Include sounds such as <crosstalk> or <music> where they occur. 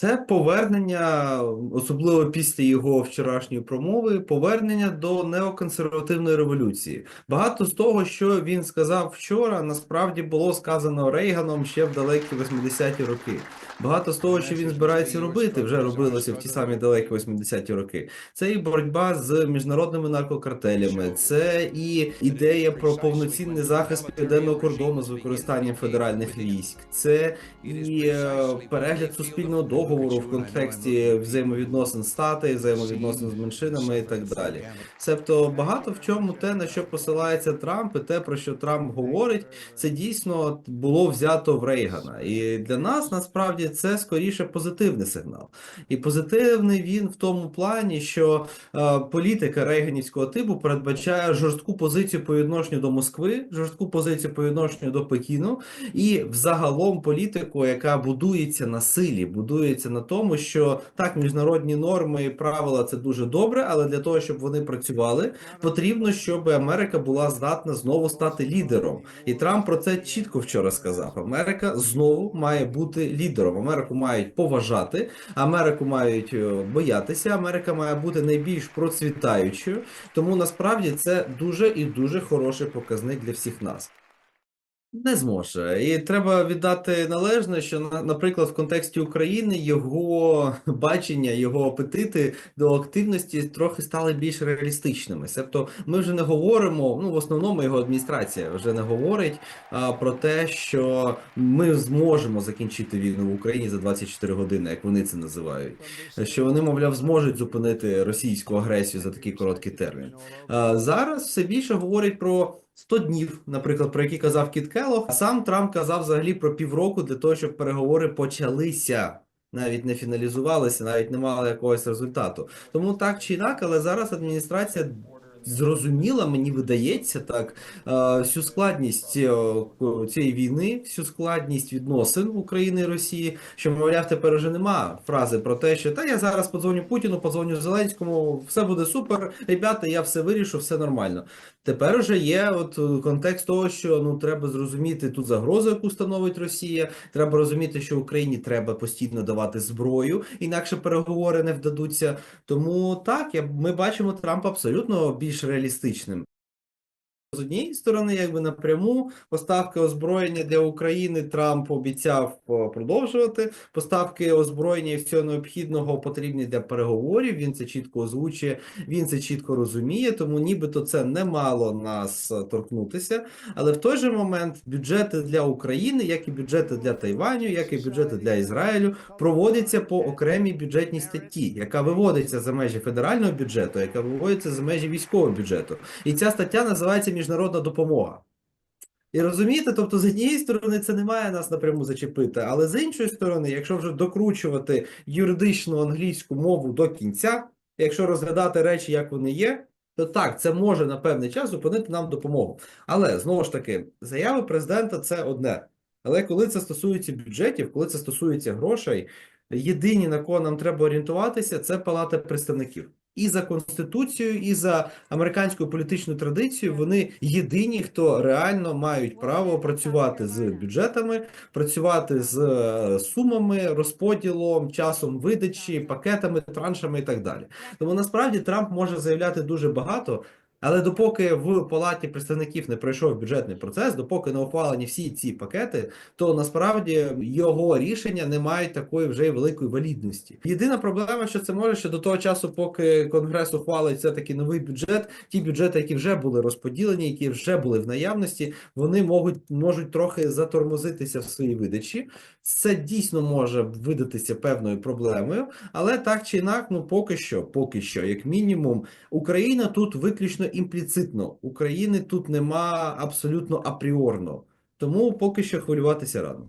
Це повернення, особливо після його вчорашньої промови, повернення до неоконсервативної революції. Багато з того, що він сказав вчора, насправді було сказано Рейганом ще в далекі 80-ті роки. Багато з того, що він збирається робити, вже робилося в ті самі далекі 80-ті роки. Це і боротьба з міжнародними наркокартелями, це і ідея про повноцінний захист південного кордону з використанням федеральних військ, це і е, перегляд суспільного договору в контексті взаємовідносин стати, взаємовідносин з меншинами і так далі. Себто багато в чому те, на що посилається Трамп, і те, про що Трамп говорить, це дійсно було взято в Рейгана. І для нас насправді це скоріше позитивний сигнал. І позитивний він в тому плані, що е, політика рейганівського типу передбачає жорстку позицію по відношенню до Москви, жорстку позицію по відношенню до Пекіну, і взагалом політику, яка будується на силі, будується на тому, що так, міжнародні норми і правила це дуже добре, але для того, щоб вони працювали, потрібно, щоб Америка була здатна знову стати лідером. І Трамп про це чітко вчора сказав: Америка знову має бути лідером. Америку мають поважати, Америку мають е, боятися. Америка має бути найбільш процвітаючою. Тому насправді це дуже і дуже хороший показник для всіх нас. Не зможе, і треба віддати належне, що на- наприклад, в контексті України його <laughs> бачення, його апетити до активності трохи стали більш реалістичними. Себто, ми вже не говоримо. Ну, в основному його адміністрація вже не говорить а, про те, що ми зможемо закінчити війну в Україні за 24 години, як вони це називають. Що вони, мовляв, зможуть зупинити російську агресію за такий короткий термін. А, Зараз все більше говорять про 100 днів, наприклад, про які казав Кіт Келлог. А сам Трамп казав взагалі про півроку для того, щоб переговори почалися. Навіть не фіналізувалися, навіть не мали якогось результату. Тому так чи інак, але зараз адміністрація зрозуміла, мені видається так, е, всю складність е, цієї війни, всю складність відносин України і Росії, що, мовляв, тепер уже нема фрази про те, що та я зараз подзвоню Путіну, подзвоню Зеленському, все буде супер, ребята, я все вирішу, все нормально. Тепер уже є от е, контекст того, що ну треба зрозуміти ту загрозу, яку становить Росія. Треба розуміти, що Україні треба постійно давати зброю, інакше переговори не вдадуться. Тому так, я, ми бачимо Трампа абсолютно більш реалістичним. З однієї сторони, якби напряму поставки озброєння для України Трамп обіцяв е, продовжувати. Поставки озброєння і всього необхідного потрібні для переговорів. Він це чітко озвучує, він це чітко розуміє, тому нібито це не мало нас е, торкнутися. Але в той же момент бюджети для України, як і бюджети для Тайваню, як і бюджети для Ізраїлю, проводяться по окремій бюджетній статті, яка виводиться за межі федерального бюджету, яка виводиться за межі військового бюджету. І ця стаття називається міжнародна допомога. І розумієте, тобто з однієї сторони це не має нас напряму зачепити, але з іншої сторони, якщо вже докручувати юридичну англійську мову до кінця, якщо розглядати речі, як вони є, то так, це може на певний час зупинити нам допомогу. Але знову ж таки, заяви президента це одне. Але коли це стосується бюджетів, коли це стосується грошей, єдині на кого нам треба орієнтуватися, це Палата представників. І за конституцією, і за американською політичною традицією вони єдині, хто реально мають право працювати з бюджетами, працювати з е, сумами, розподілом, часом видачі, пакетами, траншами і так далі. Тому насправді Трамп може заявляти дуже багато. Але допоки в палаті представників не пройшов бюджетний процес, допоки не ухвалені всі ці пакети, то насправді його рішення не мають такої вже й великої валідності. Єдина проблема, що це може, що до того часу, поки Конгрес ухвалить все таки новий бюджет, ті бюджети, які вже були розподілені, які вже були в наявності, вони можуть можуть трохи затормозитися в своїй видачі. Це дійсно може видатися певною проблемою, але так чи інак, ну поки що, поки що, як мінімум, Україна тут виключно імпліцитно. України тут нема абсолютно апріорно. Тому поки що хвилюватися рано.